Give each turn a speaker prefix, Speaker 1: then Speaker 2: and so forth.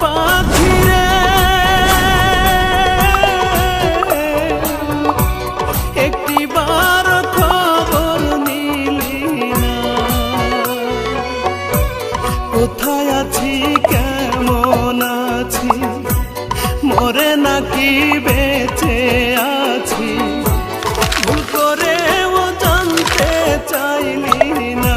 Speaker 1: পাখিরে। একটি বার খবর নিলি কোথায় আছি, কেমন আছি? মরে নাকি বেঁচে আছি? ভুল না।